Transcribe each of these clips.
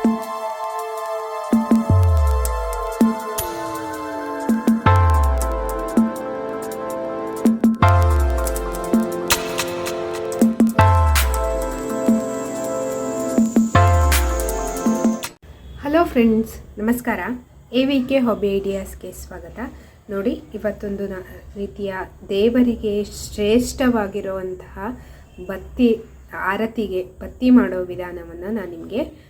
Hello friends ನಮಸ್ಕಾರ. A V K hobby ಐಡಿಯಾಸ್ಗೆ ಸ್ವಾಗತ. ನೋಡಿ, ಇವತ್ತೊಂದು ರೀತಿಯ ದೇವರಿಗೆ ಶ್ರೇಷ್ಠವಾಗಿರುವಂತಹ ಬತ್ತಿ ಆರತಿಗೆ ಬತ್ತಿ ಮಾಡೋ ವಿಧಾನವನ್ನು ನಾನು ನಿಮಗೆ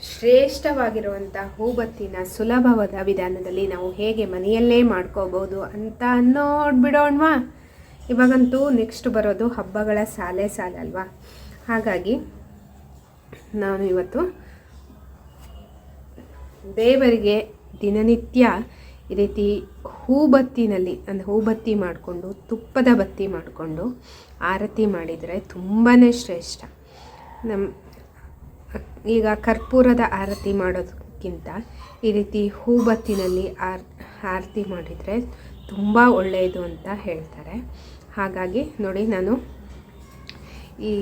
ಶ್ರೇಷ್ಠವಾಗಿರುವಂಥ ಹೂಬತ್ತಿನ ಸುಲಭವಾದ ವಿಧಾನದಲ್ಲಿ ನಾವು ಹೇಗೆ ಮನೆಯಲ್ಲೇ ಮಾಡ್ಕೋಬೋದು ಅಂತ ನೋಡ್ಬಿಡೋಣವಾ? ಇವಾಗಂತೂ ನೆಕ್ಸ್ಟ್ ಬರೋದು ಹಬ್ಬಗಳ ಸಾಲೆ ಸಾಲ ಅಲ್ವಾ? ಹಾಗಾಗಿ ನಾನು ಇವತ್ತು ದೇವರಿಗೆ ದಿನನಿತ್ಯ ಈ ರೀತಿ ಹೂಬತ್ತಿನಲ್ಲಿ ಅಂದರೆ ಹೂಬತ್ತಿ ಮಾಡಿಕೊಂಡು, ತುಪ್ಪದ ಬತ್ತಿ ಮಾಡಿಕೊಂಡು ಆರತಿ ಮಾಡಿದರೆ ತುಂಬಾ ಶ್ರೇಷ್ಠ. ನಮ್ಮ ಈಗ ಕರ್ಪೂರದ ಆರತಿ ಮಾಡೋದಕ್ಕಿಂತ ಈ ರೀತಿ ಹೂಬತ್ತಿನಲ್ಲಿ ಆರ್, ಆರತಿ ಮಾಡಿದರೆ ತುಂಬ ಒಳ್ಳೆಯದು ಅಂತ ಹೇಳ್ತಾರೆ. ಹಾಗಾಗಿ ನೋಡಿ ನಾನು ಈ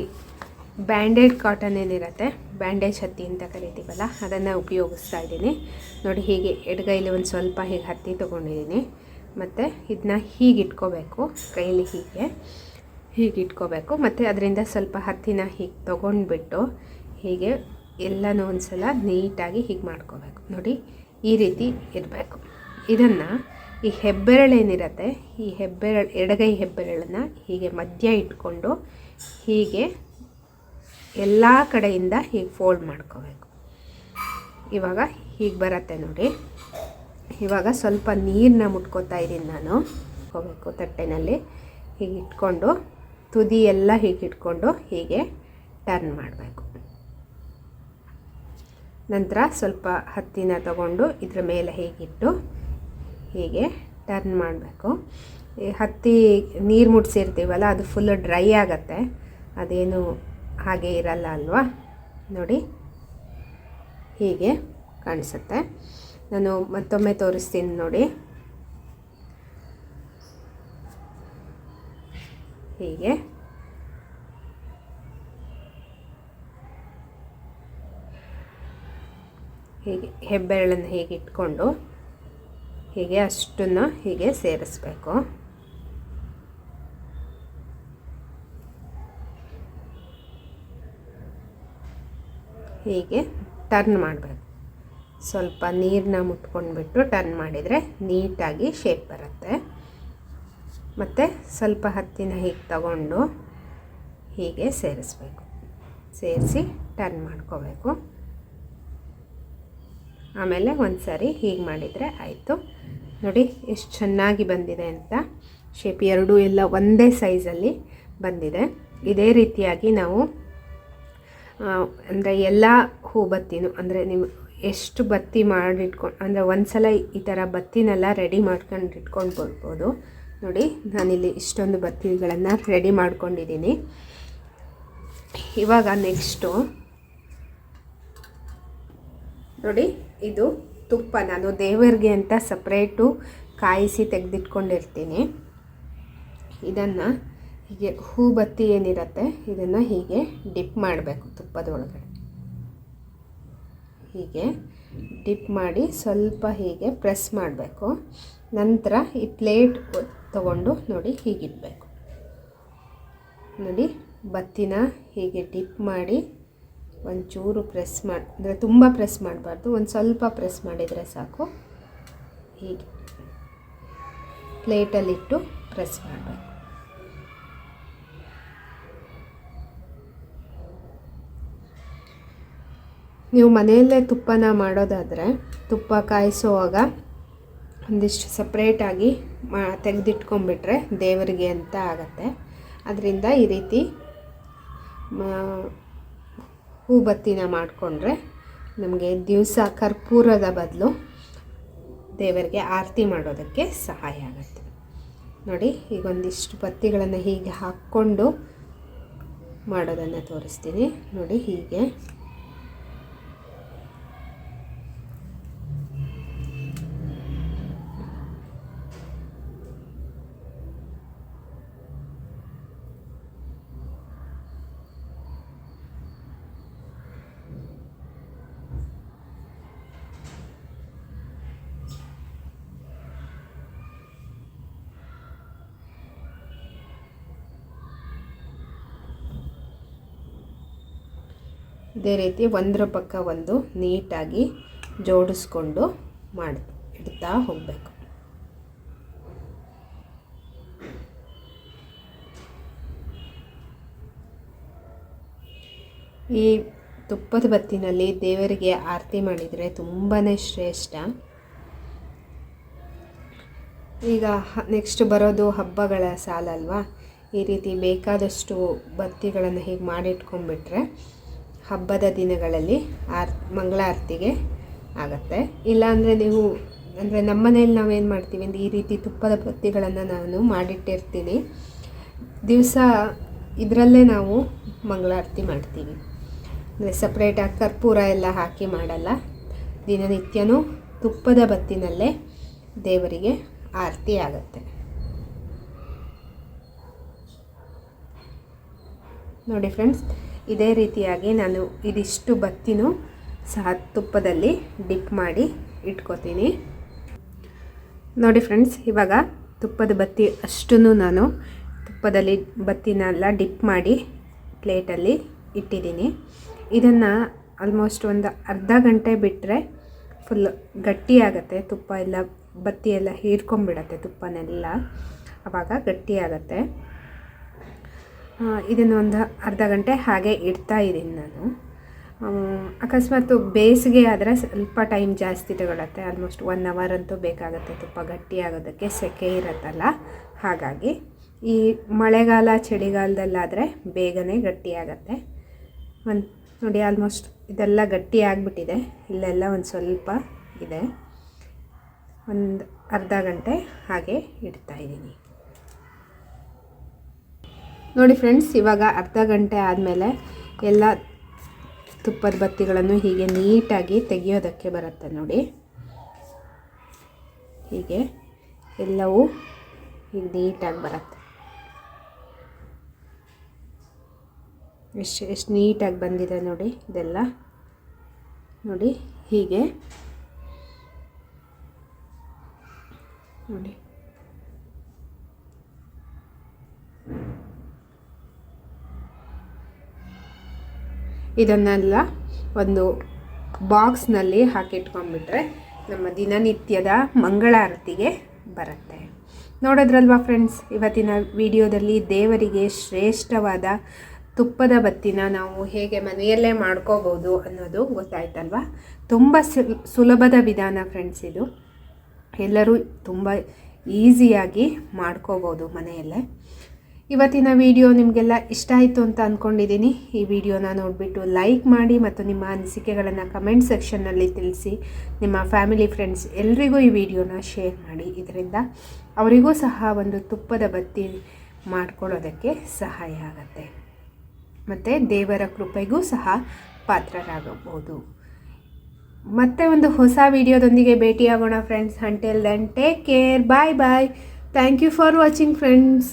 ಬ್ಯಾಂಡೇಡ್ ಕಾಟನ್ ಏನಿರುತ್ತೆ ಬ್ಯಾಂಡೇಜ್ ಹತ್ತಿ ಅಂತ ಕರಿತೀವಲ್ಲ, ಅದನ್ನು ಉಪಯೋಗಿಸ್ತಾ ಇದ್ದೀನಿ. ನೋಡಿ ಹೀಗೆ ಎಡಗೈಲಿ ಒಂದು ಸ್ವಲ್ಪ ಹೀಗೆ ಹತ್ತಿ ತೊಗೊಂಡಿದ್ದೀನಿ. ಮತ್ತು ಇದನ್ನ ಹೀಗೆ ಇಟ್ಕೋಬೇಕು ಕೈಲಿ ಹೀಗೆ ಹೀಗೆ ಇಟ್ಕೋಬೇಕು ಮತ್ತು ಅದರಿಂದ ಸ್ವಲ್ಪ ಹತ್ತಿನ ಹೀಗೆ ತೊಗೊಂಡ್ಬಿಟ್ಟು ಹೀಗೆ ಎಲ್ಲನೂ ಒಂದು ಸಲ ನೀಟಾಗಿ ಹೀಗೆ ಮಾಡ್ಕೋಬೇಕು. ನೋಡಿ, ಈ ರೀತಿ ಇರಬೇಕು. ಇದನ್ನು ಈ ಹೆಬ್ಬೆರಳೇನಿರತ್ತೆ ಈ ಹೆಬ್ಬೆರಳು, ಎಡಗೈ ಹೆಬ್ಬೆರಳನ್ನು ಹೀಗೆ ಮಧ್ಯ ಇಟ್ಕೊಂಡು ಹೀಗೆ ಎಲ್ಲ ಕಡೆಯಿಂದ ಹೀಗೆ ಫೋಲ್ಡ್ ಮಾಡ್ಕೋಬೇಕು. ಇವಾಗ ಹೀಗೆ ಬರತ್ತೆ ನೋಡಿ. ಇವಾಗ ಸ್ವಲ್ಪ ನೀರನ್ನ ಮುಟ್ಕೋತಾ ಇದ್ದೀನಿ ನಾನು. ಹೋಗಬೇಕು ತಟ್ಟೆನಲ್ಲಿ. ಹೀಗೆ ಇಟ್ಕೊಂಡು ತುದಿ ಎಲ್ಲ ಹೀಗೆ ಇಟ್ಕೊಂಡು ಹೀಗೆ ಟರ್ನ್ ಮಾಡಬೇಕು. ನಂತರ ಸ್ವಲ್ಪ ಹತ್ತಿನ ತಗೊಂಡು ಇದರ ಮೇಲೆ ಹೀಗಿಟ್ಟು ಹೀಗೆ ಟರ್ನ್ ಮಾಡಬೇಕು. ಹತ್ತಿ ನೀರು ಮುಟ್ಸಿರ್ತೀವಲ್ಲ ಅದು ಫುಲ್ ಡ್ರೈ ಆಗತ್ತೆ. ಅದೇನು ಹಾಗೆ ಇರಲ್ಲ ಅಲ್ವಾ? ನೋಡಿ, ಹೀಗೆ ಕಾಣಿಸುತ್ತೆ. ನಾನು ಮತ್ತೊಮ್ಮೆ ತೋರಿಸ್ತೀನಿ ನೋಡಿ. ಹೀಗೆ. ಹೀಗೆ ಹೆಬ್ಬೆರಳನ್ನು ಹೀಗೆ ಇಟ್ಕೊಂಡು ಹೀಗೆ ಅಷ್ಟನ್ನು ಹೀಗೆ ಸೇರಿಸ್ಬೇಕು. ಹೀಗೆ ಟರ್ನ್ ಮಾಡಬೇಕು. ಸ್ವಲ್ಪ ನೀರನ್ನ ಮುಟ್ಕೊಂಡ್ಬಿಟ್ಟು ಟರ್ನ್ ಮಾಡಿದರೆ ನೀಟಾಗಿ ಶೇಪ್ ಬರುತ್ತೆ. ಮತ್ತು ಸ್ವಲ್ಪ ಹತ್ತಿನ ಹೀಗೆ ತಗೊಂಡು ಹೀಗೆ ಸೇರಿಸ್ಬೇಕು. ಸೇರಿಸಿ ಟರ್ನ್ ಮಾಡ್ಕೋಬೇಕು. ಆಮೇಲೆ ಒಂದು ಸಾರಿ ಹೀಗೆ ಮಾಡಿದರೆ ಆಯಿತು. ನೋಡಿ, ಎಷ್ಟು ಚೆನ್ನಾಗಿ ಬಂದಿದೆ ಅಂತ. ಶೇಪ್ ಎರಡೂ ಎಲ್ಲ ಒಂದೇ ಸೈಜಲ್ಲಿ ಬಂದಿದೆ. ಇದೇ ರೀತಿಯಾಗಿ ನಾವು ಅಂದರೆ ಎಲ್ಲ ಹೂ ಬತ್ತಿನೂ, ಅಂದರೆ ನೀವು ಎಷ್ಟು ಬತ್ತಿ ಮಾಡಿಟ್ಕೊಂಡು ಅಂದರೆ ಒಂದು ಸಲ ಈ ಥರ ಬತ್ತಿನೆಲ್ಲ ರೆಡಿ ಮಾಡ್ಕೊಂಡು ಇಟ್ಕೊಂಡು ಬರ್ಬೋದು. ನೋಡಿ, ನಾನಿಲ್ಲಿ ಇಷ್ಟೊಂದು ಬತ್ತಿಗಳನ್ನು ರೆಡಿ ಮಾಡ್ಕೊಂಡಿದ್ದೀನಿ. ಇವಾಗ ನೆಕ್ಸ್ಟು ನೋಡಿ, ಇದು ತುಪ್ಪ ನಾನು ದೇವರಿಗೆ ಅಂತ ಸಪ್ರೇಟು ಕಾಯಿಸಿ ತೆಗೆದಿಟ್ಕೊಂಡಿರ್ತೀನಿ. ಇದನ್ನು ಹೀಗೆ ಹೂ ಬತ್ತಿ ಏನಿರುತ್ತೆ, ಇದನ್ನು ಹೀಗೆ ಡಿಪ್ ಮಾಡಬೇಕು ತುಪ್ಪದೊಳಗಡೆ. ಹೀಗೆ ಡಿಪ್ ಮಾಡಿ ಸ್ವಲ್ಪ ಹೀಗೆ ಪ್ರೆಸ್ ಮಾಡಬೇಕು. ನಂತರ ಈ ಪ್ಲೇಟ್ ತಗೊಂಡು ನೋಡಿ ಹೀಗಿಡಬೇಕು. ನೋಡಿ, ಬತ್ತಿನ ಹೀಗೆ ಡಿಪ್ ಮಾಡಿ ಒಂಚೂರು ಪ್ರೆಸ್ ಮಾಡಿ, ಅಂದರೆ ತುಂಬ ಪ್ರೆಸ್ ಮಾಡಬಾರ್ದು, ಒಂದು ಸ್ವಲ್ಪ ಪ್ರೆಸ್ ಮಾಡಿದರೆ ಸಾಕು. ಹೀಗೆ. ಪ್ಲೇಟಲ್ಲಿಟ್ಟು ಪ್ರೆಸ್ ಮಾಡಬೇಕು. ನೀವು ಮನೆಯಲ್ಲೇ ತುಪ್ಪನ ಮಾಡೋದಾದರೆ, ತುಪ್ಪ ಕಾಯಿಸುವಾಗ ಒಂದಿಷ್ಟು ಸಪ್ರೇಟಾಗಿ ಮಾ, ತೆಗೆದಿಟ್ಕೊಂಡ್ಬಿಟ್ರೆ ದೇವರಿಗೆ ಅಂತ ಆಗತ್ತೆ. ಅದರಿಂದ ಈ ರೀತಿ ಹೂಬತ್ತಿನ ಮಾಡಿಕೊಂಡ್ರೆ ನಮಗೆ ದಿವಸ ಕರ್ಪೂರದ ಬದಲು ದೇವರಿಗೆ ಆರತಿ ಮಾಡೋದಕ್ಕೆ ಸಹಾಯ ಆಗುತ್ತೆ. ನೋಡಿ ಈಗ ಒಂದಿಷ್ಟು ಬತ್ತಿಗಳನ್ನು ಹೀಗೆ ಹಾಕ್ಕೊಂಡು ಮಾಡೋದನ್ನು ತೋರಿಸ್ತೀನಿ. ನೋಡಿ, ಹೀಗೆ. ಇದೇ ರೀತಿ ಒಂದರ ಪಕ್ಕ ಒಂದು ನೀಟಾಗಿ ಜೋಡಿಸ್ಕೊಂಡು ಮಾಡಿ, ಇಡ್ತಾ ಹೋಗಬೇಕು. ಈ ತುಪ್ಪದ ಬತ್ತಿನಲ್ಲಿ ದೇವರಿಗೆ ಆರತಿ ಮಾಡಿದರೆ ತುಂಬಾ ಶ್ರೇಷ್ಠ. ಈಗ ನೆಕ್ಸ್ಟ್ ಬರೋದು ಹಬ್ಬಗಳ ಸಾಲ ಅಲ್ವಾ ಈ ರೀತಿ ಬೇಕಾದಷ್ಟು ಬತ್ತಿಗಳನ್ನು ಹೀಗೆ ಮಾಡಿಟ್ಕೊಂಡ್ಬಿಟ್ರೆ ಹಬ್ಬದ ದಿನಗಳಲ್ಲಿ ಆರ್ ಮಂಗಳಾರತಿಗೆ ಆಗುತ್ತೆ. ಇಲ್ಲಾಂದರೆ ನೀವು, ಅಂದರೆ ನಮ್ಮ ಮನೇಲಿ ನಾವೇನು ಮಾಡ್ತೀವಿ ಅಂದರೆ ಈ ರೀತಿ ತುಪ್ಪದ ಬತ್ತಿಗಳನ್ನು ನಾನು ಮಾಡಿಟ್ಟಿರ್ತೀನಿ. ದಿವಸ ಇದರಲ್ಲೇ ನಾವು ಮಂಗಳಾರತಿ ಮಾಡ್ತೀವಿ. ಅಂದರೆ ಸಪ್ರೇಟಾಗಿ ಕರ್ಪೂರ ಎಲ್ಲ ಹಾಕಿ ಮಾಡಲ್ಲ. ದಿನನಿತ್ಯನೂ ತುಪ್ಪದ ಬತ್ತಿನಲ್ಲೇ ದೇವರಿಗೆ ಆರತಿ ಆಗುತ್ತೆ. ನೋಡಿ ಫ್ರೆಂಡ್ಸ್ ಇದೇ ರೀತಿಯಾಗಿ ನಾನು ಇದಿಷ್ಟು ಬತ್ತಿನೂ ಸಹ ತುಪ್ಪದಲ್ಲಿ ಡಿಪ್ ಮಾಡಿ ಇಟ್ಕೋತೀನಿ. ನೋಡಿ ಫ್ರೆಂಡ್ಸ್, ಇವಾಗ ತುಪ್ಪದ ಬತ್ತಿ ಅಷ್ಟನ್ನು ನಾನು ತುಪ್ಪದಲ್ಲಿ ಬತ್ತಿನೆಲ್ಲ ಡಿಪ್ ಮಾಡಿ ಪ್ಲೇಟಲ್ಲಿ ಇಟ್ಟಿದ್ದೀನಿ. ಇದನ್ನು ಆಲ್ಮೋಸ್ಟ್ ಒಂದು ಅರ್ಧ ಗಂಟೆ ಬಿಟ್ಟರೆ ಫುಲ್ ಗಟ್ಟಿಯಾಗತ್ತೆ ತುಪ್ಪ ಎಲ್ಲ, ಬತ್ತಿ ಎಲ್ಲ ಹೀರ್ಕೊಂಬಿಡತ್ತೆ ತುಪ್ಪನೆಲ್ಲ. ಆವಾಗ ಗಟ್ಟಿಯಾಗತ್ತೆ. ಇದನ್ನು ಒಂದು ಅರ್ಧ ಗಂಟೆ ಹಾಗೆ ಇಡ್ತಾ ಇದ್ದೀನಿ ನಾನು. ಅಕಸ್ಮಾತ್ ಬೇಸಿಗೆ ಆದರೆ ಸ್ವಲ್ಪ ಟೈಮ್ ಜಾಸ್ತಿ ತಗೊಳತ್ತೆ. ಆಲ್ಮೋಸ್ಟ್ ಒನ್ ಅವರ್ ಅಂತೂ ಬೇಕಾಗುತ್ತೆ. ತುಪ್ಪ ಗಟ್ಟಿ ಆಗೋದಕ್ಕೆ ಸೆಕೆ ಇರುತ್ತಲ್ಲ. ಹಾಗಾಗಿ ಈ ಮಳೆಗಾಲ, ಚಳಿಗಾಲದಲ್ಲಾದರೆ ಬೇಗನೆ ಗಟ್ಟಿಯಾಗತ್ತೆ ಒಂದು ನೋಡಿ ಆಲ್ಮೋಸ್ಟ್ ಇದೆಲ್ಲ ಗಟ್ಟಿ ಆಗಿಬಿಟ್ಟಿದೆ. ಇಲ್ಲೆಲ್ಲ ಒಂದು ಸ್ವಲ್ಪ ಇದೆ. ಒಂದು ಅರ್ಧ ಗಂಟೆ ಹಾಗೆ ಇಡ್ತಾ ಇದ್ದೀನಿ. ನೋಡಿ ಫ್ರೆಂಡ್ಸ್ ಇವಾಗ ಅರ್ಧ ಗಂಟೆ ಆದಮೇಲೆ ಎಲ್ಲ ತುಪ್ಪದ ಬತ್ತಿಗಳನ್ನು ಹೀಗೆ ನೀಟಾಗಿ ತೆಗೆಯೋದಕ್ಕೆ ಬರುತ್ತೆ ನೋಡಿ. ಹೀಗೆ ಎಲ್ಲವೂ ಹೀಗೆ ನೀಟಾಗಿ ಬರುತ್ತೆ. ಎಷ್ಟು ಎಷ್ಟು ನೀಟಾಗಿ ಬಂದಿದೆ ನೋಡಿ ಇದೆಲ್ಲ. ನೋಡಿ ಹೀಗೆ. ನೋಡಿ. ಇದನ್ನೆಲ್ಲ ಒಂದು ಬಾಕ್ಸ್ನಲ್ಲಿ ಹಾಕಿಟ್ಕೊಂಡ್ಬಿಟ್ರೆ ನಮ್ಮ ದಿನನಿತ್ಯದ ಮಂಗಳಾರತಿಗೆ ಬರುತ್ತೆ. ನೋಡೋದ್ರಲ್ವಾ ಫ್ರೆಂಡ್ಸ್, ಇವತ್ತಿನ ವಿಡಿಯೋದಲ್ಲಿ ದೇವರಿಗೆ ಶ್ರೇಷ್ಠವಾದ ತುಪ್ಪದ ಬತ್ತಿನ ನಾವು ಹೇಗೆ ಮನೆಯಲ್ಲೇ ಮಾಡ್ಕೋಬೋದು ಅನ್ನೋದು ಗೊತ್ತಾಯ್ತಲ್ವ? ತುಂಬ ಸುಲಭದ ವಿಧಾನ ಫ್ರೆಂಡ್ಸ್ ಇದು. ಎಲ್ಲರೂ ತುಂಬ ಈಸಿಯಾಗಿ ಮಾಡ್ಕೋಬೋದು ಮನೆಯಲ್ಲೇ. ಇವತ್ತಿನ ವಿಡಿಯೋ ನಿಮಗೆಲ್ಲ ಇಷ್ಟ ಆಯಿತು ಅಂತ ಅಂದ್ಕೊಂಡಿದ್ದೀನಿ ಈ ವಿಡಿಯೋನ ನೋಡಿಬಿಟ್ಟು ಲೈಕ್ ಮಾಡಿ ಮತ್ತು ನಿಮ್ಮ ಅನಿಸಿಕೆಗಳನ್ನು ಕಮೆಂಟ್ ಸೆಕ್ಷನ್ನಲ್ಲಿ ತಿಳಿಸಿ. ನಿಮ್ಮ ಫ್ಯಾಮಿಲಿ ಫ್ರೆಂಡ್ಸ್ ಎಲ್ರಿಗೂ ಈ ವಿಡಿಯೋನ ಶೇರ್ ಮಾಡಿ. ಇದರಿಂದ ಅವರಿಗೂ ಸಹ ಒಂದು ತುಪ್ಪದ ಬತ್ತಿ ಮಾಡ್ಕೊಳ್ಳೋದಕ್ಕೆ ಸಹಾಯ ಆಗುತ್ತೆ. ಮತ್ತು ದೇವರ ಕೃಪೆಗೂ ಸಹ ಪಾತ್ರರಾಗಬಹುದು. ಮತ್ತೆ ಒಂದು ಹೊಸ ವಿಡಿಯೋದೊಂದಿಗೆ ಭೇಟಿಯಾಗೋಣ friends until then take care bye bye thank you for watching friends